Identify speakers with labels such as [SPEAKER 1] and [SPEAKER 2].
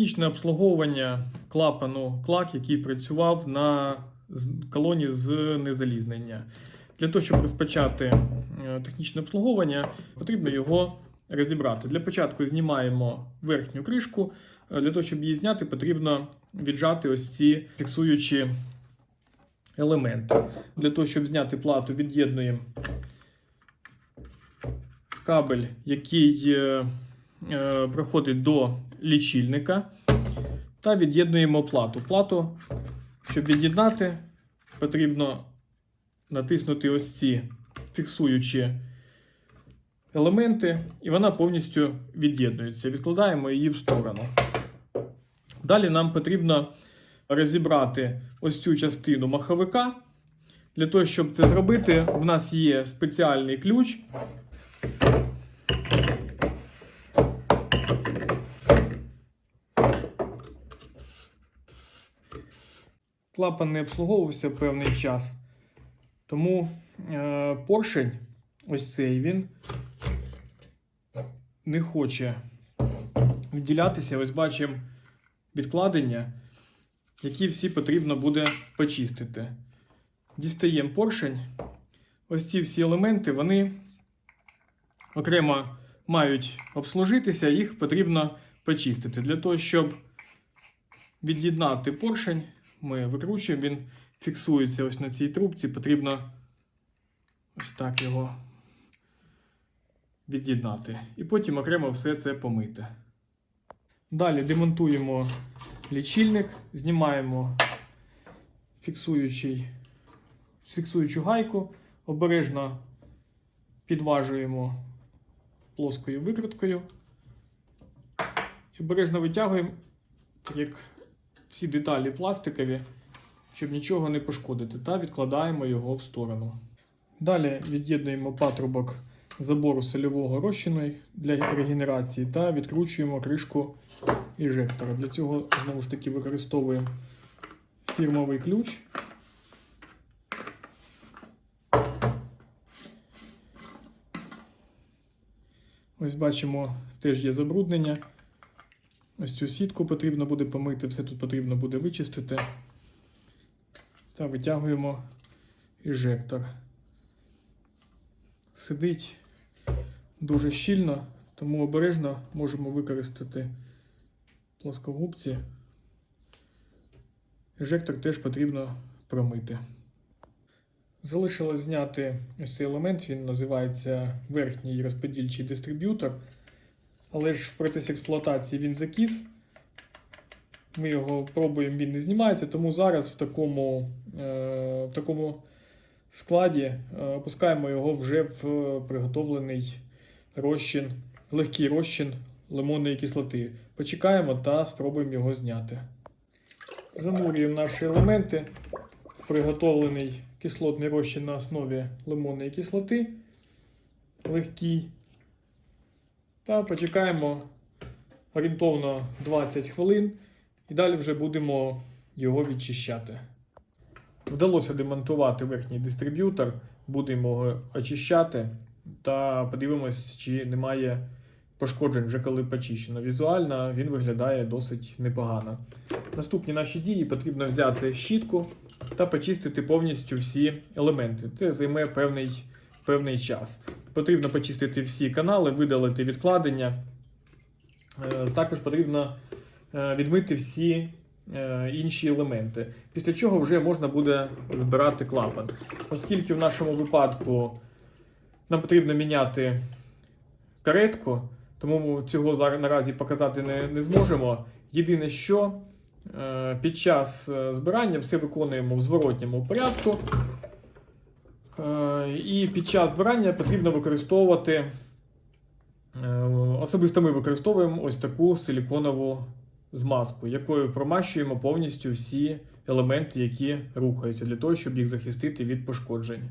[SPEAKER 1] Технічне обслуговування клапану клак, який працював на колоні з незалізнення. Для того, щоб розпочати е, технічне обслуговування, потрібно його розібрати. Для початку знімаємо верхню кришку. Е, Для того, щоб її зняти, потрібно віджати ось ці фіксуючі елементи. Для того, щоб зняти плату, від'єднуємо кабель, який е, проходить до лічильника, та від'єднуємо плату. Плату, щоб від'єднати, потрібно натиснути ось ці фіксуючі елементи, і вона повністю від'єднується. Відкладаємо її в сторону. Далі нам потрібно розібрати ось цю частину маховика. Для того, щоб це зробити, в нас є спеціальний ключ. Клапан не обслуговувався певний час. Тому е, поршень, ось цей він не хоче відділятися. Ось бачимо відкладення, які всі потрібно буде почистити. Дістаємо поршень. Ось ці всі елементи, вони окремо мають обслужитися, їх потрібно почистити. Для того, щоб від'єднати поршень, ми викручуємо, він фіксується ось на цій трубці, потрібно ось так його від'єднати. І потім окремо все це помити. Далі демонтуємо лічильник, знімаємо фіксуючий, фіксуючу гайку, обережно підважуємо плоскою викруткою і обережно витягуємо, як всі деталі пластикові, щоб нічого не пошкодити, та відкладаємо його в сторону. Далі від'єднуємо патрубок забору сольового розчину для регенерації та відкручуємо кришку інжектора. Для цього знову ж таки використовуємо фірмовий ключ. Ось бачимо, теж є забруднення. Ось цю сітку потрібно буде помити, все тут потрібно буде вичистити. Та витягуємо інжектор. Сидить дуже щільно, тому обережно можемо використати плоскогубці. Інжектор теж потрібно промити. Залишилось зняти ось цей елемент, він називається верхній розподільчий дистриб'ютор. Але ж в процесі експлуатації він закіс. Ми його пробуємо, він не знімається, тому зараз в такому, е, в такому складі е, опускаємо його вже в приготовлений розчин, легкий розчин лимонної кислоти. Почекаємо та спробуємо його зняти. Занурюємо наші елементи в приготовлений кислотний розчин на основі лимонної кислоти. Легкий. Та почекаємо орієнтовно 20 хвилин і далі вже будемо його відчищати. Вдалося демонтувати верхній дистриб'ютор, будемо його очищати та подивимось, чи немає пошкоджень вже коли почищено. Візуально він виглядає досить непогано. Наступні наші дії потрібно взяти щітку та почистити повністю всі елементи. Це займе певний, певний час. Потрібно почистити всі канали, видалити відкладення. Е, Також потрібно е, відмити всі е, інші елементи. Після чого вже можна буде збирати клапан. Оскільки в нашому випадку нам потрібно міняти каретку, тому цього наразі показати не, не зможемо. Єдине, що під час збирання все виконуємо в зворотньому порядку. Е, І під час збирання потрібно використовувати. е, Особисто ми використовуємо ось таку силіконову змазку, якою промащуємо повністю всі елементи, які рухаються, для того, щоб їх захистити від пошкоджень.